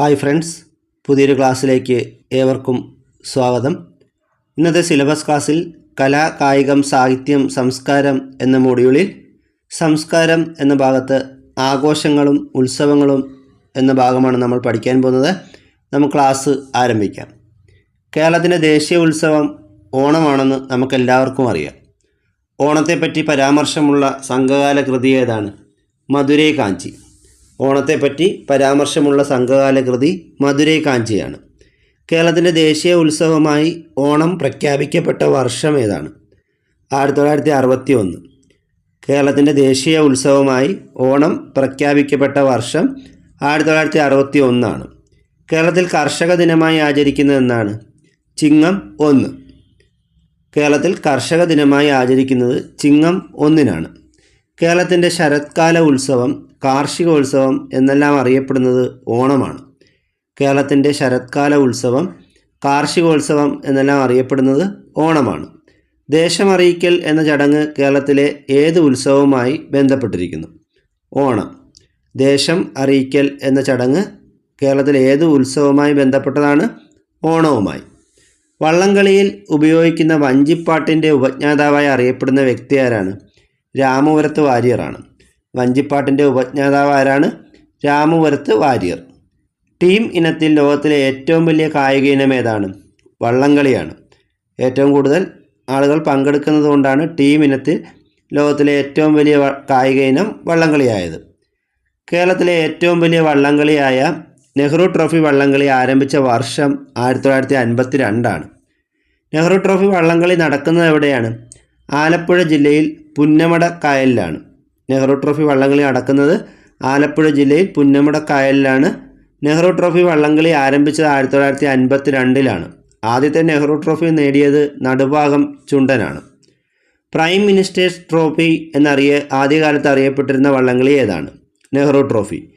Hi friends പുതിയൊരു ക്ലാസ്സിലേക്ക് ഏവർക്കും സ്വാഗതം. ഇന്നത്തെ സിലബസ് ക്ലാസ്സിൽ കല കായികം സാഹിത്യം സംസ്കാരം എന്ന മൊഡ്യൂളിൽ സംസ്കാരം എന്ന ഭാഗത്ത് ആഘോഷങ്ങളും ഉത്സവങ്ങളും എന്ന ഭാഗമാണ് നമ്മൾ പഠിക്കാൻ പോകുന്നത്. നമുക്ക് ക്ലാസ് ആരംഭിക്കാം. കേരളത്തിന്റെ ദേശീയ ഉത്സവം ഓണമാണെന്ന് നമുക്കെല്ലാവർക്കും അറിയാം. ഓണത്തെപ്പറ്റി പരാമർശമുള്ള സംഘകാല കൃതി ഏതാണ്? മധുരൈ കാഞ്ചി ഓണത്തെപ്പറ്റി പരാമർശമുള്ള സംഘകാല കൃതി മധുരൈ കാഞ്ചിയാണ്. കേരളത്തിന്റെ ദേശീയ ഉത്സവമായി ഓണം പ്രഖ്യാപിക്കപ്പെട്ട വർഷം ഏതാണ്? ആയിരത്തി തൊള്ളായിരത്തി അറുപത്തി ഒന്ന് കേരളത്തിന്റെ ദേശീയ ഉത്സവമായി ഓണം പ്രഖ്യാപിക്കപ്പെട്ട വർഷം ആയിരത്തി തൊള്ളായിരത്തി അറുപത്തി ഒന്നാണ് കേരളത്തിൽ കർഷക ദിനമായി ആചരിക്കുന്നത് എന്നാണ്? ചിങ്ങം ഒന്ന്. കേരളത്തിൽ കർഷക ദിനമായി ആചരിക്കുന്നത് ചിങ്ങം ഒന്നിനാണ്. കേരളത്തിന്റെ ശരത്കാല ഉത്സവം കാർഷികോത്സവം എന്നെല്ലാം അറിയപ്പെടുന്നത് ഓണമാണ്. കേരളത്തിന്റെ ശരത്കാല ഉത്സവം കാർഷികോത്സവം എന്നെല്ലാം അറിയപ്പെടുന്നത് ഓണമാണ്. ദേശമറിയിക്കൽ എന്ന ചടങ്ങ് കേരളത്തിലെ ഏത് ഉത്സവവുമായി ബന്ധപ്പെട്ടിരിക്കുന്നു? ഓണം. ദേശം അറിയിക്കൽ എന്ന ചടങ്ങ് കേരളത്തിലെ ഏത് ഉത്സവവുമായി ബന്ധപ്പെട്ടതാണ്? ഓണവുമായി. വള്ളംകളിയിൽ ഉപയോഗിക്കുന്ന വഞ്ചിപ്പാട്ടിന്റെ ഉപജ്ഞാതാവായി അറിയപ്പെടുന്ന വ്യക്തി ആരാണ്? രാമപുരത്ത് വാര്യറാണ്. വഞ്ചിപ്പാട്ടിന്റെ ഉപജ്ഞാതാവ് ആരാണ്? രാമപുരത്ത് വാര്യർ. ടീം ഇനത്തിൽ ലോകത്തിലെ ഏറ്റവും വലിയ കായിക ഇനം ഏതാണ്? വള്ളംകളിയാണ്. ഏറ്റവും കൂടുതൽ ആളുകൾ പങ്കെടുക്കുന്നത് കൊണ്ടാണ് ടീം ഇനത്തിൽ ലോകത്തിലെ ഏറ്റവും വലിയ കായിക ഇനം വള്ളംകളിയായത്. കേരളത്തിലെ ഏറ്റവും വലിയ വള്ളംകളിയായ നെഹ്റു ട്രോഫി വള്ളംകളി ആരംഭിച്ച വർഷം ആയിരത്തി തൊള്ളായിരത്തി അൻപത്തി രണ്ടാണ് നെഹ്റു ട്രോഫി വള്ളംകളി നടക്കുന്നത് എവിടെയാണ്? ആലപ്പുഴ ജില്ലയിൽ പുന്നമട കായലിലാണ് നെഹ്റു ട്രോഫി വള്ളംകളി നടക്കുന്നത് ആലപ്പുഴ ജില്ലയിൽ പുന്നമട കായലിലാണ് നെഹ്റു ട്രോഫി വള്ളംകളി ആരംഭിച്ചത് ആയിരത്തി തൊള്ളായിരത്തി അൻപത്തി രണ്ടിലാണ് ആദ്യത്തെ നെഹ്റു ട്രോഫി നേടിയത് നടുഭാഗം ചുണ്ടനാണ്. പ്രൈം മിനിസ്റ്റേഴ്സ് ട്രോഫി എന്നറിയ ആദ്യകാലത്ത് അറിയപ്പെട്ടിരുന്ന വള്ളംകളി ഏതാണ്? Nehru trophy.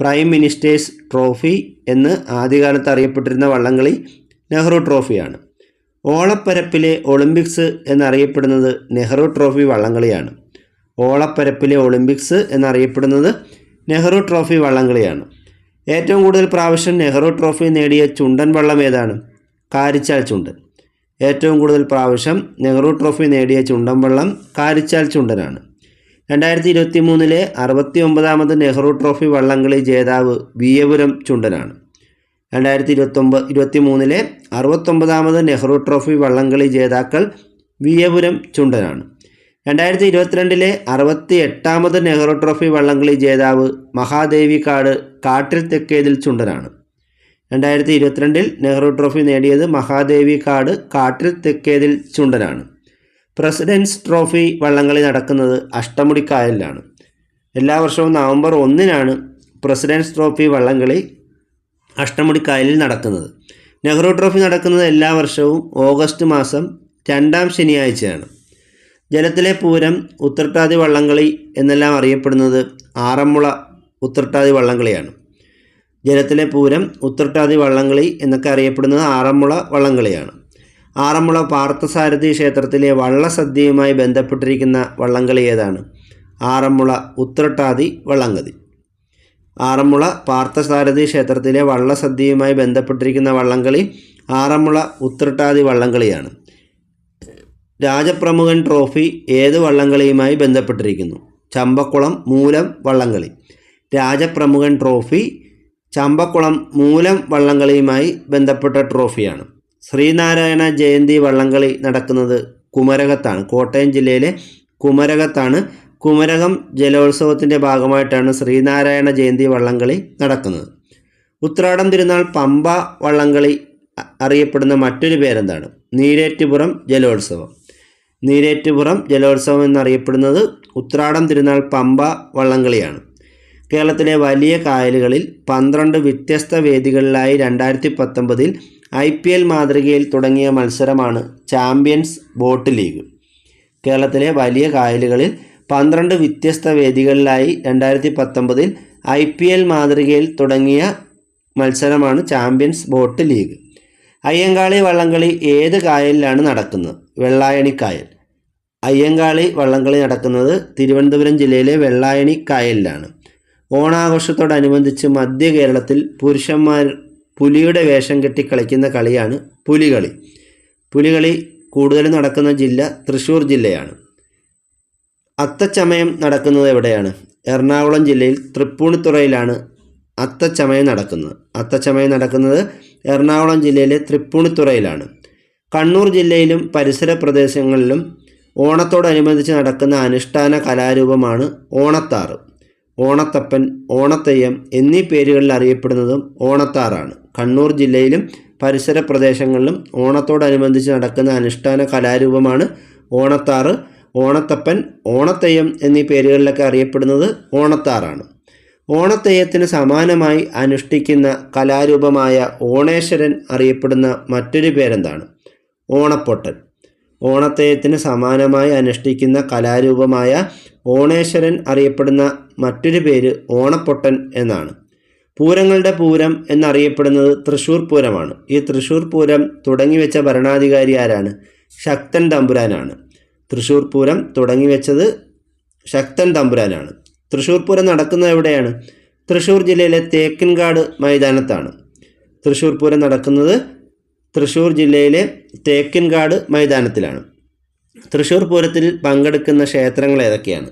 Prime ministers trophy എന്ന് ആദ്യകാലത്ത് അറിയപ്പെട്ടിരുന്ന വള്ളംകളി നെഹ്റു ട്രോഫിയാണ്. ഓളപ്പരപ്പിലെ ഒളിമ്പിക്സ് എന്നറിയപ്പെടുന്നത് നെഹ്റു ട്രോഫി വള്ളംകളിയാണ്. ഓളപ്പരപ്പിലെ ഒളിമ്പിക്സ് എന്നറിയപ്പെടുന്നത് നെഹ്റു ട്രോഫി വള്ളംകളിയാണ്. ഏറ്റവും കൂടുതൽ പ്രാവശ്യം നെഹ്റു ട്രോഫി നേടിയ ചുണ്ടൻ വള്ളം ഏതാണ്? കാരിച്ചാൽ ചുണ്ടൻ. ഏറ്റവും കൂടുതൽ പ്രാവശ്യം നെഹ്റു ട്രോഫി നേടിയ ചുണ്ടൻ വള്ളം കാരിച്ചാൽ ചുണ്ടനാണ്. രണ്ടായിരത്തി ഇരുപത്തി മൂന്നിലെ അറുപത്തി ഒമ്പതാമത് നെഹ്റു ട്രോഫി വള്ളംകളി ജേതാവ് വിയപുരം ചുണ്ടനാണ്. രണ്ടായിരത്തി ഇരുപത്തൊമ്പത് ഇരുപത്തി മൂന്നിലെ അറുപത്തൊമ്പതാമത് നെഹ്റു ട്രോഫി വള്ളംകളി ജേതാക്കൾ വിയപുരം ചുണ്ടനാണ്. രണ്ടായിരത്തി ഇരുപത്തിരണ്ടിലെ അറുപത്തി എട്ടാമത് നെഹ്റു ട്രോഫി വള്ളംകളി ജേതാവ് മഹാദേവി കാട് കാട്ടിൽ തെക്കേതിൽ ചുണ്ടനാണ്. രണ്ടായിരത്തി ഇരുപത്തിരണ്ടിൽ നെഹ്റു ട്രോഫി നേടിയത് മഹാദേവി കാട് കാട്ടിൽ തെക്കേതിൽ ചുണ്ടനാണ്. പ്രസിഡൻസ് ട്രോഫി വള്ളംകളി നടക്കുന്നത് അഷ്ടമുടിക്കായലിലാണ്. എല്ലാ വർഷവും നവംബർ ഒന്നിനാണ് പ്രസിഡൻസ് ട്രോഫി വള്ളംകളി അഷ്ടമുടിക്കായലിൽ നടക്കുന്നത്. നെഹ്റു ട്രോഫി നടക്കുന്നത് എല്ലാ വർഷവും ഓഗസ്റ്റ് മാസം രണ്ടാം ശനിയാഴ്ചയാണ്. ജലത്തിലെ പൂരം ഉത്രട്ടാതി വള്ളംകളി എന്നെല്ലാം അറിയപ്പെടുന്നത് ആറന്മുള ഉത്രട്ടാതി വള്ളംകളിയാണ്. ജലത്തിലെ പൂരം ഉത്രട്ടാതി വള്ളംകളി എന്നൊക്കെ അറിയപ്പെടുന്നത് ആറന്മുള വള്ളംകളിയാണ്. ആറന്മുള പാർത്ഥസാരഥി ക്ഷേത്രത്തിലെ വള്ളസദ്യയുമായി ബന്ധപ്പെട്ടിരിക്കുന്ന വള്ളംകളി ഏതാണ്? ആറന്മുള ഉത്രട്ടാതി വള്ളംകളി ആറന്മുള പാർത്ഥസാരഥി ക്ഷേത്രത്തിലെ വള്ളസദ്യയുമായി ബന്ധപ്പെട്ടിരിക്കുന്ന വള്ളംകളി ആറന്മുള ഉത്രട്ടാതി വള്ളംകളിയാണ്. രാജപ്രമുഖൻ ട്രോഫി ഏത് വള്ളംകളിയുമായി ബന്ധപ്പെട്ടിരിക്കുന്നു? ചമ്പക്കുളം മൂലം വള്ളംകളി. രാജപ്രമുഖൻ ട്രോഫി ചമ്പക്കുളം മൂലം വള്ളംകളിയുമായി ബന്ധപ്പെട്ട ട്രോഫിയാണ്. ശ്രീനാരായണ ജയന്തി വള്ളംകളി നടക്കുന്നത് കുമരകത്താണ്. കോട്ടയം ജില്ലയിലെ കുമരകത്താണ്. കുമരകം ജലോത്സവത്തിന്റെ ഭാഗമായിട്ടാണ് ശ്രീനാരായണ ജയന്തി വള്ളംകളി നടക്കുന്നത്. ഉത്രാടം തിരുനാൾ പമ്പ വള്ളംകളി അറിയപ്പെടുന്ന മറ്റൊരു പേരെന്താണ്? നീരേറ്റുപുറം ജലോത്സവം. നീരേറ്റുപുറം ജലോത്സവം എന്നറിയപ്പെടുന്നത് ഉത്രാടം തിരുനാൾ പമ്പ വള്ളംകളിയാണ്. കേരളത്തിലെ വലിയ കായലുകളിൽ പന്ത്രണ്ട് വ്യത്യസ്ത വേദികളിലായി രണ്ടായിരത്തി പത്തൊമ്പതിൽ ഐ പി എൽ മാതൃകയിൽ തുടങ്ങിയ മത്സരമാണ് ചാമ്പ്യൻസ് ബോട്ട് ലീഗ്. കേരളത്തിലെ വലിയ കായലുകളിൽ പന്ത്രണ്ട് വ്യത്യസ്ത വേദികളിലായി രണ്ടായിരത്തി പത്തൊമ്പതിൽ ഐ പി എൽ മാതൃകയിൽ തുടങ്ങിയ മത്സരമാണ് ചാമ്പ്യൻസ് ബോട്ട് ലീഗ്. അയ്യങ്കാളി വള്ളംകളി ഏത് കായലിലാണ് നടക്കുന്നത്? വെള്ളായണി കായൽ. അയ്യങ്കാളി വള്ളംകളി നടക്കുന്നത് തിരുവനന്തപുരം ജില്ലയിലെ വെള്ളായണി കായലിലാണ്. ഓണാഘോഷത്തോടനുബന്ധിച്ച് മധ്യ കേരളത്തിൽ പുരുഷന്മാർ പുലിയുടെ വേഷം കെട്ടി കളിക്കുന്ന കളിയാണ് പുലികളി. പുലികളി കൂടുതലും നടക്കുന്ന ജില്ല തൃശ്ശൂർ ജില്ലയാണ്. അത്തച്ചമയം നടക്കുന്നത് എവിടെയാണ്? എറണാകുളം ജില്ലയിൽ തൃപ്പൂണിത്തുറയിലാണ് അത്തച്ചമയം നടക്കുന്നത്. അത്തച്ചമയം നടക്കുന്നത് എറണാകുളം ജില്ലയിലെ തൃപ്പൂണിത്തുറയിലാണ്. കണ്ണൂർ ജില്ലയിലും പരിസര പ്രദേശങ്ങളിലും ഓണത്തോടനുബന്ധിച്ച് നടക്കുന്ന അനുഷ്ഠാന കലാരൂപമാണ് ഓണത്താറ്. ഓണത്തപ്പൻ ഓണത്തെയ്യം എന്നീ പേരുകളിൽ അറിയപ്പെടുന്നതും ഓണത്താറാണ്. കണ്ണൂർ ജില്ലയിലും പരിസര പ്രദേശങ്ങളിലും ഓണത്തോടനുബന്ധിച്ച് നടക്കുന്ന അനുഷ്ഠാന കലാരൂപമാണ് ഓണത്താറ്. ഓണത്തപ്പൻ ഓണത്തെയ്യം എന്നീ പേരുകളിലൊക്കെ അറിയപ്പെടുന്നത് ഓണത്താറാണ്. ഓണത്തെയ്യത്തിന് സമാനമായി അനുഷ്ഠിക്കുന്ന കലാരൂപമായ ഓണേശ്വരൻ അറിയപ്പെടുന്ന മറ്റൊരു പേരെന്താണ്? ഓണപ്പൊട്ടൻ. ഓണത്തെയ്യത്തിന് സമാനമായി അനുഷ്ഠിക്കുന്ന കലാരൂപമായ ഓണേശ്വരൻ അറിയപ്പെടുന്ന മറ്റൊരു പേര് ഓണപ്പൊട്ടൻ എന്നാണ്. പൂരങ്ങളുടെ പൂരം എന്നറിയപ്പെടുന്നത് തൃശ്ശൂർ പൂരമാണ്. ഈ തൃശ്ശൂർ പൂരം തുടങ്ങിവെച്ച ഭരണാധികാരി ആരാണ്? ശക്തൻ തമ്പുരാനാണ്. തൃശ്ശൂർ പൂരം തുടങ്ങി വെച്ചത് ശക്തൻ തമ്പുരാനാണ്. തൃശ്ശൂർ പൂരം നടക്കുന്നത് എവിടെയാണ്? തൃശ്ശൂർ ജില്ലയിലെ തേക്കിൻകാട് മൈതാനത്താണ്. തൃശ്ശൂർ പൂരം നടക്കുന്നത് തൃശ്ശൂർ ജില്ലയിലെ തേക്കിൻകാട് മൈതാനത്തിലാണ്. തൃശ്ശൂർ പൂരത്തിൽ പങ്കെടുക്കുന്ന ക്ഷേത്രങ്ങൾ ഏതൊക്കെയാണ്?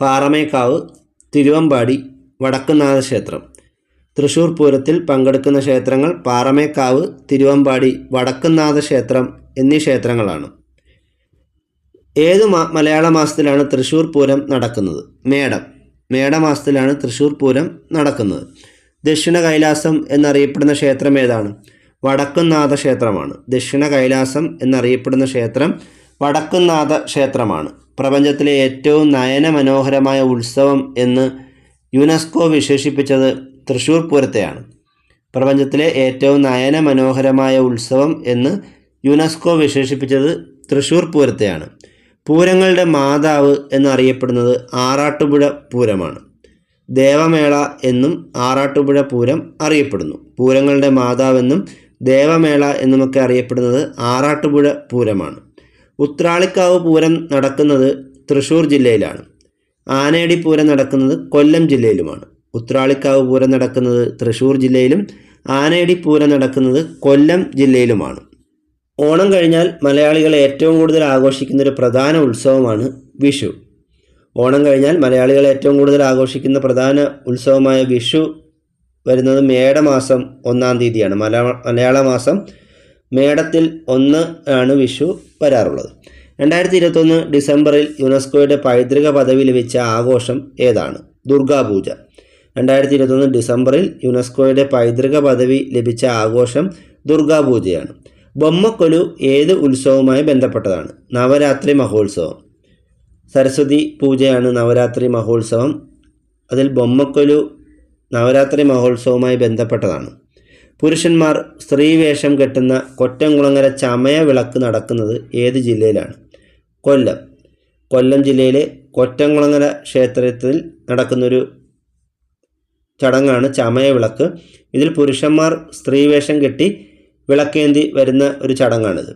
പാറമേക്കാവ് തിരുവമ്പാടി വടക്കുന്നാഥ ക്ഷേത്രം. തൃശ്ശൂർ പൂരത്തിൽ പങ്കെടുക്കുന്ന ക്ഷേത്രങ്ങൾ പാറമേക്കാവ് തിരുവമ്പാടി വടക്കുന്നാഥ ക്ഷേത്രം എന്നീ ക്ഷേത്രങ്ങളാണ്. ഏത് മലയാള മാസത്തിലാണ് തൃശ്ശൂർ പൂരം നടക്കുന്നത്? മേടം. മേടമാസത്തിലാണ് തൃശ്ശൂർ പൂരം നടക്കുന്നത്. ദക്ഷിണ കൈലാസം എന്നറിയപ്പെടുന്ന ക്ഷേത്രം ഏതാണ്? വടക്കുംനാഥ ക്ഷേത്രമാണ്. ദക്ഷിണ കൈലാസം എന്നറിയപ്പെടുന്ന ക്ഷേത്രം വടക്കുംനാഥ ക്ഷേത്രമാണ്. പ്രപഞ്ചത്തിലെ ഏറ്റവും നയനമനോഹരമായ ഉത്സവം എന്ന് യുനെസ്കോ വിശേഷിപ്പിച്ചത് തൃശ്ശൂർ പൂരത്തെയാണ്. പ്രപഞ്ചത്തിലെ ഏറ്റവും നയനമനോഹരമായ ഉത്സവം എന്ന് യുനെസ്കോ വിശേഷിപ്പിച്ചത് തൃശ്ശൂർ പൂരത്തെയാണ്. പൂരങ്ങളുടെ മാതാവ് എന്നറിയപ്പെടുന്നത് ആറാട്ടുപുഴ പൂരമാണ്. ദേവമേള എന്നും ആറാട്ടുപുഴ പൂരം അറിയപ്പെടുന്നു. പൂരങ്ങളുടെ മാതാവെന്നും ദേവമേള എന്നുമൊക്കെ അറിയപ്പെടുന്നത് ആറാട്ടുപുഴ പൂരമാണ്. ഉത്രാളിക്കാവ് പൂരം നടക്കുന്നത് തൃശ്ശൂർ ജില്ലയിലാണ്. ആനയടി പൂരം നടക്കുന്നത് കൊല്ലം ജില്ലയിലുമാണ്. ഉത്രാളിക്കാവ് പൂരം നടക്കുന്നത് തൃശ്ശൂർ ജില്ലയിലും ആനയടി പൂരം നടക്കുന്നത് കൊല്ലം ജില്ലയിലുമാണ്. ഓണം കഴിഞ്ഞാൽ മലയാളികൾ ഏറ്റവും കൂടുതൽ ആഘോഷിക്കുന്ന ഒരു പ്രധാന ഉത്സവമാണ് വിഷു. ഓണം കഴിഞ്ഞാൽ മലയാളികൾ ഏറ്റവും കൂടുതൽ ആഘോഷിക്കുന്ന പ്രധാന ഉത്സവമായ വിഷു വരുന്നത് മേടമാസം ഒന്നാം തീയതിയാണ്. മലയാള മലയാള മാസം മേടത്തിൽ ഒന്ന് ആണ് വിഷു വരാറുള്ളത്. രണ്ടായിരത്തി ഇരുപത്തൊന്ന് ഡിസംബറിൽ യുനെസ്കോയുടെ പൈതൃക പദവി ലഭിച്ച ആഘോഷം ഏതാണ്? ദുർഗാപൂജ. രണ്ടായിരത്തി ഇരുപത്തൊന്ന് ഡിസംബറിൽ യുനെസ്കോയുടെ പൈതൃക പദവി ലഭിച്ച ആഘോഷം ദുർഗാപൂജയാണ്. ബൊമ്മക്കൊലു ഏത് ഉത്സവവുമായി ബന്ധപ്പെട്ടതാണ്? നവരാത്രി മഹോത്സവം. സരസ്വതി പൂജയാണ് നവരാത്രി മഹോത്സവം. അതിൽ ബൊമ്മക്കൊലു നവരാത്രി മഹോത്സവവുമായി ബന്ധപ്പെട്ടതാണ്. പുരുഷന്മാർ സ്ത്രീ വേഷം കെട്ടുന്ന കൊറ്റംകുളങ്ങര ചമയ വിളക്ക് നടക്കുന്നത് ഏത് ജില്ലയിലാണ്? കൊല്ലം. കൊല്ലം ജില്ലയിലെ കൊറ്റംകുളങ്ങര ക്ഷേത്രത്തിൽ നടക്കുന്നൊരു ചടങ്ങാണ് ചമയ വിളക്ക്. ഇതിൽ പുരുഷന്മാർ സ്ത്രീവേഷം കെട്ടി വിളക്കേന്തി വരുന്ന ഒരു ചടങ്ങാണിത്.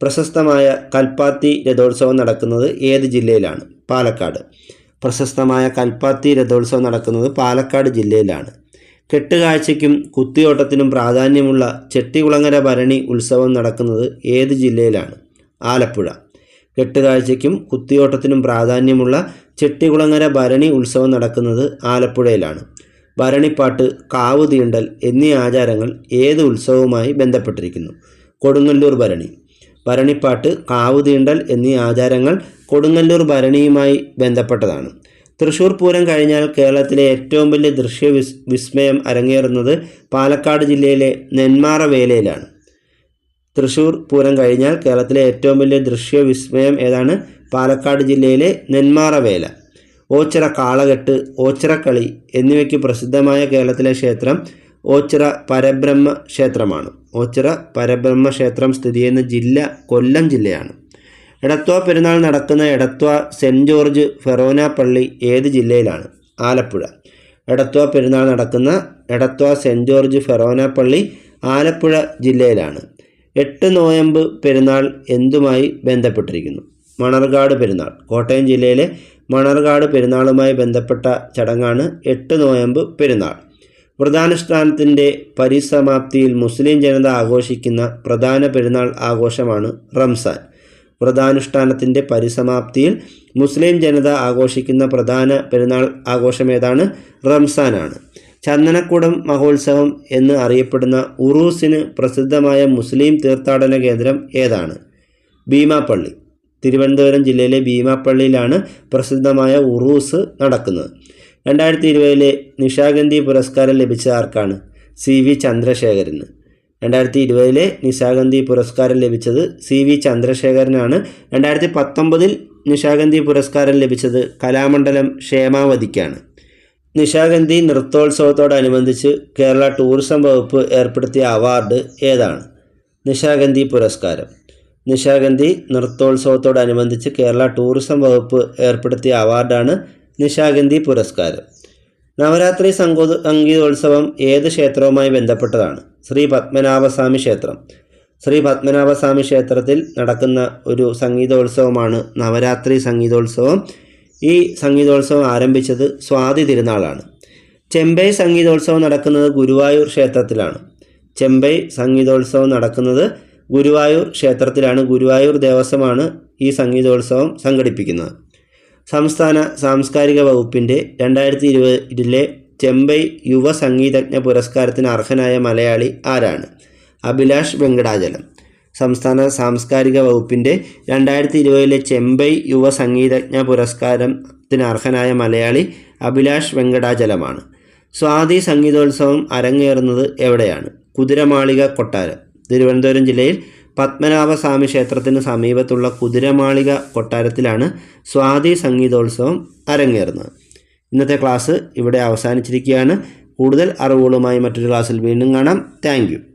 പ്രശസ്തമായ കൽപ്പാത്തി രഥോത്സവം നടക്കുന്നത് ഏത് ജില്ലയിലാണ്? പാലക്കാട്. പ്രശസ്തമായ കൽപ്പാത്തി രഥോത്സവം നടക്കുന്നത് പാലക്കാട് ജില്ലയിലാണ്. കെട്ടുകാഴ്ചയ്ക്കും കുത്തിയോട്ടത്തിനും പ്രാധാന്യമുള്ള ചെട്ടികുളങ്ങര ഭരണി ഉത്സവം നടക്കുന്നത് ഏത് ജില്ലയിലാണ്? ആലപ്പുഴ. കെട്ടുകാഴ്ചയ്ക്കും കുത്തിയോട്ടത്തിനും പ്രാധാന്യമുള്ള ചെട്ടികുളങ്ങര ഭരണി ഉത്സവം നടക്കുന്നത് ആലപ്പുഴയിലാണ്. ഭരണിപ്പാട്ട് കാവ് തീണ്ടൽ എന്നീ ആചാരങ്ങൾ ഏത് ഉത്സവവുമായി ബന്ധപ്പെട്ടിരിക്കുന്നു? കൊടുങ്ങല്ലൂർ ഭരണി. ഭരണിപ്പാട്ട് കാവ് തീണ്ടൽ എന്നീ ആചാരങ്ങൾ കൊടുങ്ങല്ലൂർ ഭരണിയുമായി ബന്ധപ്പെട്ടതാണ്. തൃശ്ശൂർ പൂരം കഴിഞ്ഞാൽ കേരളത്തിലെ ഏറ്റവും വലിയ ദൃശ്യ വിസ് വിസ്മയം അരങ്ങേറുന്നത് പാലക്കാട് ജില്ലയിലെ നെന്മാറ വേലയിലാണ് തൃശ്ശൂർ പൂരം കഴിഞ്ഞാൽ കേരളത്തിലെ ഏറ്റവും വലിയ ദൃശ്യ വിസ്മയം ഏതാണ്? പാലക്കാട് ജില്ലയിലെ നെന്മാറ വേല ഓച്ചിറ കാളകെട്ട് ഓച്ചിറക്കളി എന്നിവയ്ക്ക് പ്രസിദ്ധമായ കേരളത്തിലെ ക്ഷേത്രം ഓച്ചിറ പരബ്രഹ്മ ക്ഷേത്രമാണ്. ഓച്ചിറ പരബ്രഹ്മ ക്ഷേത്രം സ്ഥിതി ചെയ്യുന്ന ജില്ല കൊല്ലം ജില്ലയാണ്. എടത്വ പെരുന്നാൾ നടക്കുന്ന എടത്വ സെന്റ് ജോർജ് ഫെറോന പള്ളി ഏത് ജില്ലയിലാണ്? ആലപ്പുഴ. എടത്വ പെരുന്നാൾ നടക്കുന്ന എടത്വ സെന്റ് ജോർജ് ഫെറോന പള്ളി ആലപ്പുഴ ജില്ലയിലാണ്. എട്ട് നോയമ്പ് പെരുന്നാൾ എന്തുമായി ബന്ധപ്പെട്ടിരിക്കുന്നു? മണർകാട് പെരുന്നാൾ കോട്ടയം ജില്ലയിലെ മണർകാട് പെരുന്നാളുമായി ബന്ധപ്പെട്ട ചടങ്ങാണ് എട്ട് നോയമ്പ് പെരുന്നാൾ. വ്രതാനുഷ്ഠാനത്തിന്റെ പരിസമാപ്തിയിൽ മുസ്ലിം ജനത ആഘോഷിക്കുന്ന പ്രധാന പെരുന്നാൾ ആഘോഷമാണ് റംസാൻ. വ്രതാനുഷ്ഠാനത്തിന്റെ പരിസമാപ്തിയിൽ മുസ്ലിം ജനത ആഘോഷിക്കുന്ന പ്രധാന പെരുന്നാൾ ആഘോഷം ഏതാണ്? റംസാനാണ്. ചന്ദനക്കുടം മഹോത്സവം എന്ന് അറിയപ്പെടുന്ന ഉറൂസിന് പ്രസിദ്ധമായ മുസ്ലിം തീർത്ഥാടന കേന്ദ്രം ഏതാണ്? ഭീമാപ്പള്ളി തിരുവനന്തപുരം ജില്ലയിലെ ഭീമാപ്പള്ളിയിലാണ് പ്രസിദ്ധമായ ഉറൂസ് നടക്കുന്നത്. രണ്ടായിരത്തി ഇരുപതിലെ നിശാഗന്ധി പുരസ്കാരം ലഭിച്ച ആർക്കാണ്? സി വി ചന്ദ്രശേഖരന്. രണ്ടായിരത്തി ഇരുപതിലെ നിശാഗന്ധി പുരസ്കാരം ലഭിച്ചത് സി വി ചന്ദ്രശേഖരനാണ്. രണ്ടായിരത്തി പത്തൊമ്പതിൽ നിശാഗന്ധി പുരസ്കാരം ലഭിച്ചത് കലാമണ്ഡലം ക്ഷേമാവതിക്കാണ്. നിശാഗന്ധി നൃത്തോത്സവത്തോടനുബന്ധിച്ച് കേരള ടൂറിസം വകുപ്പ് ഏർപ്പെടുത്തിയ അവാർഡ് ഏതാണ്? നിശാഗന്ധി പുരസ്കാരം. നിശാഗന്ധി നൃത്തോത്സവത്തോടനുബന്ധിച്ച് കേരള ടൂറിസം വകുപ്പ് ഏർപ്പെടുത്തിയ അവാർഡാണ് നിശാഗന്ധി പുരസ്കാരം. നവരാത്രി സംഗോ സംഗീതോത്സവം ഏത് ക്ഷേത്രവുമായി ബന്ധപ്പെട്ടതാണ്? ശ്രീ പത്മനാഭസ്വാമി ക്ഷേത്രം. ശ്രീ പത്മനാഭസ്വാമി ക്ഷേത്രത്തിൽ നടക്കുന്ന ഒരു സംഗീതോത്സവമാണ് നവരാത്രി സംഗീതോത്സവം. ഈ സംഗീതോത്സവം ആരംഭിച്ചത് സ്വാതി തിരുനാളാണ്. ചെമ്പൈ സംഗീതോത്സവം നടക്കുന്നത് ഗുരുവായൂർ ക്ഷേത്രത്തിലാണ്. ചെമ്പൈ സംഗീതോത്സവം നടക്കുന്നത് ഗുരുവായൂർ ക്ഷേത്രത്തിലാണ് ഗുരുവായൂർ ദേവസ്വമാണ് ഈ സംഗീതോത്സവം സംഘടിപ്പിക്കുന്നത്. സംസ്ഥാന സാംസ്കാരിക വകുപ്പിന്റെ രണ്ടായിരത്തി ഇരുപതിലെ ചെമ്പൈ യുവ സംഗീതജ്ഞ പുരസ്കാരത്തിന് അർഹനായ മലയാളി ആരാണ്? അഭിലാഷ് വെങ്കടാചലം. സംസ്ഥാന സാംസ്കാരിക വകുപ്പിന്റെ രണ്ടായിരത്തി ഇരുപതിലെ ചെമ്പൈ യുവ സംഗീതജ്ഞ പുരസ്കാരത്തിന് അർഹനായ മലയാളി അഭിലാഷ് വെങ്കടാചലമാണ്. സ്വാതി സംഗീതോത്സവം അരങ്ങേറുന്നത് എവിടെയാണ്? കുതിരമാളിക കൊട്ടാരം. തിരുവനന്തപുരം ജില്ലയിൽ പത്മനാഭസ്വാമി ക്ഷേത്രത്തിന് സമീപത്തുള്ള കുതിരമാളിക കൊട്ടാരത്തിലാണ് സ്വാതി സംഗീതോത്സവം അരങ്ങേറുന്നത്. ഇന്നത്തെ ക്ലാസ് ഇവിടെ അവസാനിച്ചിരിക്കുകയാണ്. കൂടുതൽ അറിവുകളുമായി മറ്റൊരു ക്ലാസ്സിൽ വീണ്ടും കാണാം. താങ്ക്